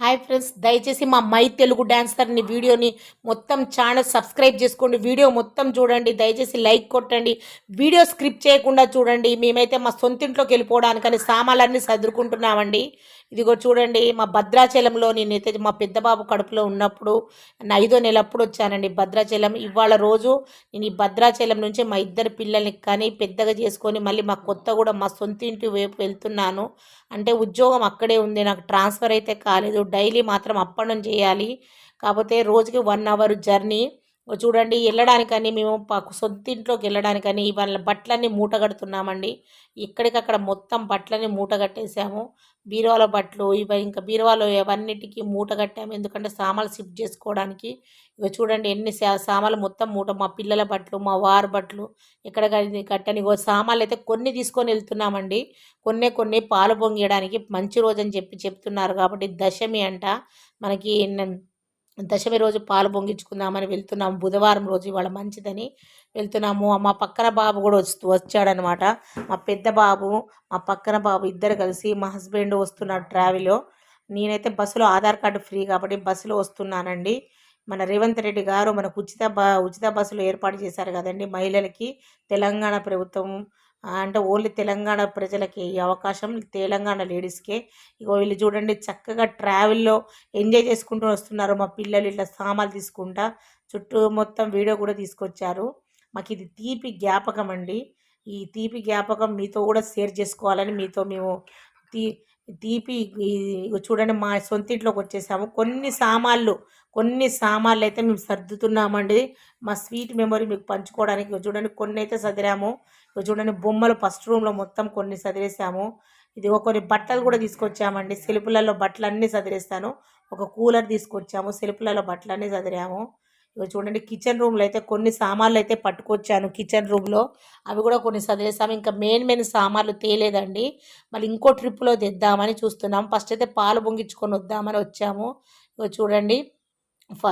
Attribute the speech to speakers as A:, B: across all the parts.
A: Hi friends దయచేసి మా my Telugu డాన్సర్ని వీడియోని మొత్తం ఛానల్ సబ్స్క్రైబ్ చేసుకోండి. వీడియో మొత్తం చూడండి. దయచేసి లైక్ కొట్టండి. వీడియో స్క్రిప్ట్ చేయకుండా చూడండి. మేమైతే మా సొంతింట్లోకి వెళ్ళిపోవడానికని సామాన్లన్నీ సర్దుకుంటున్నామండి ఇదిగో చూడండి మా భద్రాచలంలో నేనైతే మా పెద్ద బాబు కడుపులో ఉన్నప్పుడు నేను ఐదో నెలప్పుడు వచ్చానండి భద్రాచలం. ఇవాళ రోజు నేను ఈ భద్రాచలం నుంచి మా ఇద్దరు పిల్లల్ని కానీ పెద్దగా చేసుకొని మళ్ళీ మా కొత్త కూడా మా సొంత ఇంటి వైపు వెళ్తున్నాను. అంటే ఉద్యోగం అక్కడే ఉంది. నాకు ట్రాన్స్ఫర్ అయితే కాలేదు. డైలీ మాత్రం అప్ అండ్ డౌన్ చేయాలి. కాకపోతే రోజుకి వన్ అవర్ జర్నీ చూడండి వెళ్ళడానికని మేము ప- సొంత ఇంట్లోకి వెళ్ళడానికని వాళ్ళ బట్టలన్నీ మూట కడుతున్నామండి. ఇక్కడికక్కడ మొత్తం బట్టలని మూట బీరువాల బట్టలు ఇవి ఇంకా బీరువాలో అవన్నిటికీ మూట కట్టాము. ఎందుకంటే సామాన్లు షిఫ్ట్ చేసుకోవడానికి. ఇక చూడండి ఎన్ని సా- సామాన్లు మొత్తం మూట మా పిల్లల బట్టలు మా వారు బట్టలు ఎక్కడ కట్టని సామాన్లు అయితే కొన్ని తీసుకొని వెళ్తున్నామండి కొన్ని కొన్ని పాలు పొంగియడానికి మంచి రోజు అని చెప్పి చెప్తున్నారు కాబట్టి దశమి అంట. మనకి దశమి రోజు పాలు పొంగించుకుందామని వెళ్తున్నాము బుధవారం రోజు ఇవాళ మంచిదని వెళ్తున్నాము. మా పక్కన బాబు కూడా వస్తూ వచ్చాడనమాట. మా పెద్ద బాబు మా పక్కన బాబు ఇద్దరు కలిసి మా హస్బెండ్ వస్తున్నాడు ట్రావెల్లో. నేనైతే బస్సులో ఆధార్ కార్డు ఫ్రీ కాబట్టి బస్సులో వస్తున్నానండి. మన రేవంత్ రెడ్డి గారు మనకు ఉచిత బ ఉచిత బస్సులు ఏర్పాటు చేశారు కదండి. మహిళలకి తెలంగాణ ప్రభుత్వం అంటే ఓన్లీ తెలంగాణ ప్రజలకి ఈ అవకాశం తెలంగాణ లేడీస్కే. ఇగో వీళ్ళు చూడండి చక్కగా ట్రావెల్లో ఎంజాయ్ చేసుకుంటూ వస్తున్నారు మా పిల్లలు ఇట్లా సామాలు తీసుకుంటా. చుట్టూ మొత్తం వీడియో కూడా తీసుకొచ్చారు. మాకు ఇది తీపి జ్ఞాపకం అండి. ఈ తీపి జ్ఞాపకం మీతో కూడా షేర్ చేసుకోవాలని మీతో మేము తీ తీపి చూడండి మా సొంత ఇంట్లోకి వచ్చేసాము. కొన్ని సామాన్లు కొన్ని సామాన్లు అయితే మేము సర్దుతున్నామండి. మా స్వీట్ మెమొరీ మీకు పంచుకోవడానికి చూడండి కొన్ని అయితే సదిరాము చూడండి బొమ్మలు ఫస్ట్ రూమ్లో మొత్తం కొన్ని సదిరేసాము. ఇది కొన్ని బట్టలు కూడా తీసుకొచ్చామండి. సెలుపులలో బట్టలు అన్నీ సదిరేస్తాను. ఒక కూలర్ తీసుకొచ్చాము. సెలుపులలో బట్టలు అన్నీ సదిరాము. ఇగో చూడండి కిచెన్ రూమ్లో అయితే కొన్ని సామాన్లు అయితే పట్టుకొచ్చాను కిచెన్ రూమ్లో అవి కూడా కొన్ని సదిరేసాము ఇంకా మెయిన్ మెయిన్ సామాన్లు తేలేదండి. మళ్ళీ ఇంకో ట్రిప్లో తెద్దామని చూస్తున్నాం ఫస్ట్ అయితే పాలు పొంగించుకొని వద్దామని వచ్చాము. ఇగో చూడండి. ఫ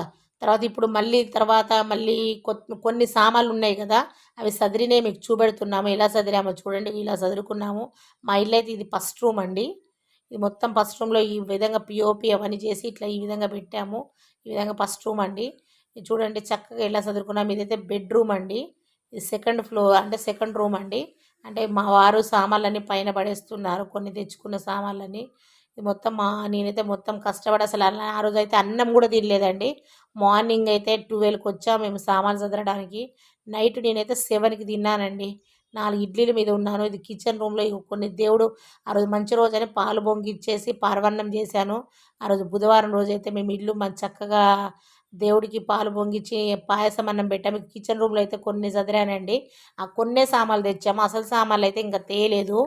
A: తర్వాత ఇప్పుడు మళ్ళీ తర్వాత మళ్ళీ కొత్త కొన్ని సామాన్లు ఉన్నాయి కదా అవి సదిరినే మీకు చూపెడుతున్నాము. ఎలా సదిరామో చూడండి. ఇలా సదురుకున్నాము. మా ఇల్లు అయితే ఇది ఫస్ట్ రూమ్ అండి. ఇది మొత్తం ఫస్ట్ రూమ్లో ఈ విధంగా పిఓపి అవన్నీ చేసి ఇట్లా ఈ విధంగా పెట్టాము. ఈ విధంగా ఫస్ట్ రూమ్ అండి. ఇది చూడండి చక్కగా ఎలా చదువుకున్నాం ఇదైతే బెడ్రూమ్ అండి. ఇది సెకండ్ ఫ్లోర్ అంటే సెకండ్ రూమ్ అండి. అంటే మా వారు సామాన్లన్నీ పైన పడేస్తున్నారు. కొన్ని తెచ్చుకున్న సామాన్లని ఇది మొత్తం మా నేనైతే మొత్తం కష్టపడి అసలు ఆ రోజు అయితే అన్నం కూడా తినలేదండి. మార్నింగ్ అయితే ట్వెల్వ్కి వచ్చాము మేము సామాన్లు చదరడానికి నైట్ నేనైతే సెవెన్కి తిన్నానండి. నాలుగు ఇడ్లీల మీద ఉన్నాను. ఇది కిచెన్ రూమ్లో కొన్ని దేవుడు ఆ రోజు మంచి రోజు అని పాలు పొంగిచ్చేసి పార్వన్నం చేశాను. ఆ రోజు బుధవారం రోజు అయితే మేము ఇల్లు మంచి చక్కగా దేవుడికి పాలు పొంగిచ్చి పాయసం అన్నం పెట్టాము కిచెన్ రూమ్లో అయితే కొన్ని చదిరానండి ఆ కొన్నే సామాన్లు తెచ్చాము. అసలు సామాన్లు అయితే ఇంకా తేలేదు.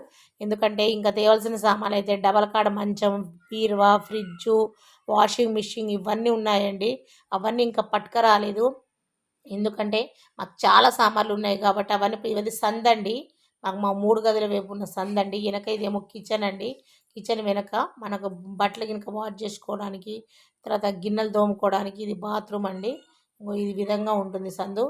A: ఎందుకంటే ఇంకా తేవాల్సిన సామాన్లు అయితే డబల్ కాడ మంచం బీరువా ఫ్రిడ్జు వాషింగ్ మిషన్ ఇవన్నీ ఉన్నాయండి. అవన్నీ ఇంకా పట్టుకరాలేదు. ఎందుకంటే మాకు చాలా సామాన్లు ఉన్నాయి కాబట్టి అవన్నీ ఇవన్నీ సందండి. మాకు మా మూడు గదుల వైపు ఉన్న సందండి. వెనక ఇదేమో కిచెన్ అండి. కిచెన్ వెనక మనకు బట్టలు కనుక వాష్ చేసుకోవడానికి తర్వాత గిన్నెలు తోముకోవడానికి ఇది బాత్రూమ్ అండి. ఈ విధంగా ఉంటుంది సందు.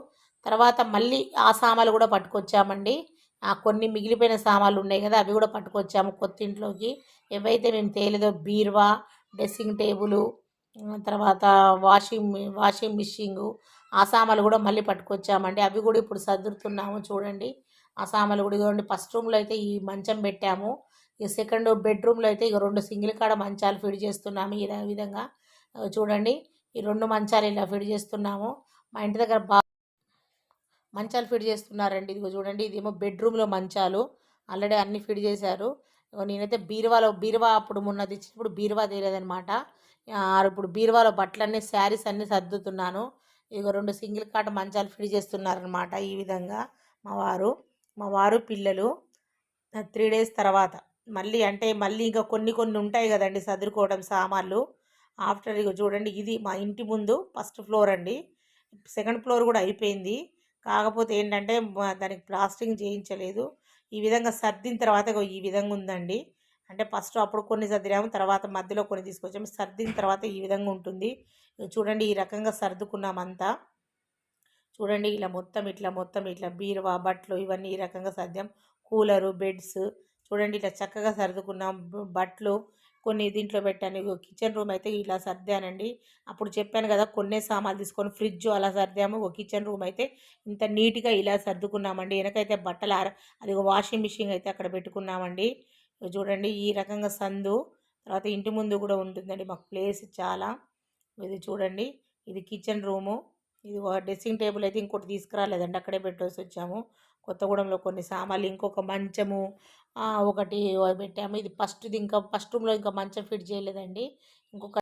A: తర్వాత మళ్ళీ ఆ సామాలు కూడా పట్టుకొచ్చామండి. ఆ కొన్ని మిగిలిపోయిన సామాన్లు ఉన్నాయి కదా అవి కూడా పట్టుకొచ్చాము కొత్త ఇంట్లోకి ఏవైతే మేము తేలేదో బీరువా డ్రెస్సింగ్ టేబుల్ తర్వాత వాషింగ్ వాషింగ్ మిషింగ్ ఆ సామాన్లు కూడా మళ్ళీ పట్టుకొచ్చామండి. అవి కూడా ఇప్పుడు సర్దుతున్నాము చూడండి. ఆ సామాన్లు కూడా ఇదిగోండి ఫస్ట్ రూమ్లో అయితే ఈ మంచం పెట్టాము. ఈ సెకండ్ బెడ్రూమ్లో అయితే ఇక రెండు సింగిల్ కాడ మంచాలు ఫిడ్ చేస్తున్నాము ఇదే విధంగా. చూడండి ఈ రెండు మంచాలు ఇలా ఫిట్ చేస్తున్నాము. మా ఇంటి దగ్గర బా మంచాలు ఫిట్ చేస్తున్నారండి. ఇదిగో చూడండి ఇదేమో బెడ్రూమ్లో మంచాలు. ఆల్రెడీ అన్ని ఫిట్ చేశారు. ఇగో నేనైతే బీరువాలో బీరువా అప్పుడు మొన్న తెచ్చినప్పుడు బీరువా తేలేదనమాట ఇప్పుడు బీరువాలో బట్టలన్నీ శారీస్ అన్నీ సర్దుతున్నాను. ఇదిగో రెండు సింగిల్ కాట్ మంచాలు ఫిట్ చేస్తున్నారనమాట ఈ విధంగా మా వారు మా వారు పిల్లలు. త్రీ డేస్ తర్వాత మళ్ళీ అంటే మళ్ళీ ఇంకా కొన్ని కొన్ని ఉంటాయి కదండి సర్దుకోవడం సామాన్లు. ఆఫ్టర్ ఇక చూడండి ఇది మా ఇంటి ముందు ఫస్ట్ ఫ్లోర్ అండి. సెకండ్ ఫ్లోర్ కూడా అయిపోయింది. కాకపోతే ఏంటంటే దానికి ప్లాస్టింగ్ చేయించలేదు. ఈ విధంగా సర్దిన తర్వాత ఈ విధంగా ఉందండి. అంటే ఫస్ట్ అప్పుడు కొన్ని సర్దిరాము తర్వాత మధ్యలో కొన్ని తీసుకొచ్చాము. సర్దిన తర్వాత ఈ విధంగా ఉంటుంది. చూడండి ఈ రకంగా సర్దుకున్నామంతా. చూడండి ఇలా మొత్తం ఇట్లా మొత్తం ఇట్లా బీరువా బట్టలు ఇవన్నీ ఈ రకంగా సర్దాం. కూలరు బెడ్స్ చూడండి ఇట్లా చక్కగా సర్దుకున్నాం. బట్టలు కొన్ని దీంట్లో పెట్టాను. కిచెన్ రూమ్ అయితే ఇలా సర్దానండి. అప్పుడు చెప్పాను కదా కొన్ని సామాన్లు తీసుకొని ఫ్రిడ్జ్ అలా సర్దాము. ఒక కిచెన్ రూమ్ అయితే ఇంత నీట్గా ఇలా సర్దుకున్నామండి. వెనకైతే బట్టలు ఆర అది ఒక వాషింగ్ మిషన్ అయితే అక్కడ పెట్టుకున్నామండి. చూడండి ఈ రకంగా సందు. తర్వాత ఇంటి ముందు కూడా ఉంటుందండి మాకు ప్లేస్ చాలా. ఇది చూడండి ఇది కిచెన్ రూము. ఇది డ్రెస్సింగ్ టేబుల్ అయితే ఇంకోటి తీసుకురాలేదండి. అక్కడే పెట్టేసి వచ్చాము. కొత్తగూడెంలో కొన్ని సామాన్లు ఇంకొక మంచము ఒకటి పెట్టాము. ఇది ఫస్ట్ది ఇంకా ఫస్ట్ రూమ్లో ఇంకా మంచం ఫిట్ చేయలేదండి. ఇంకొక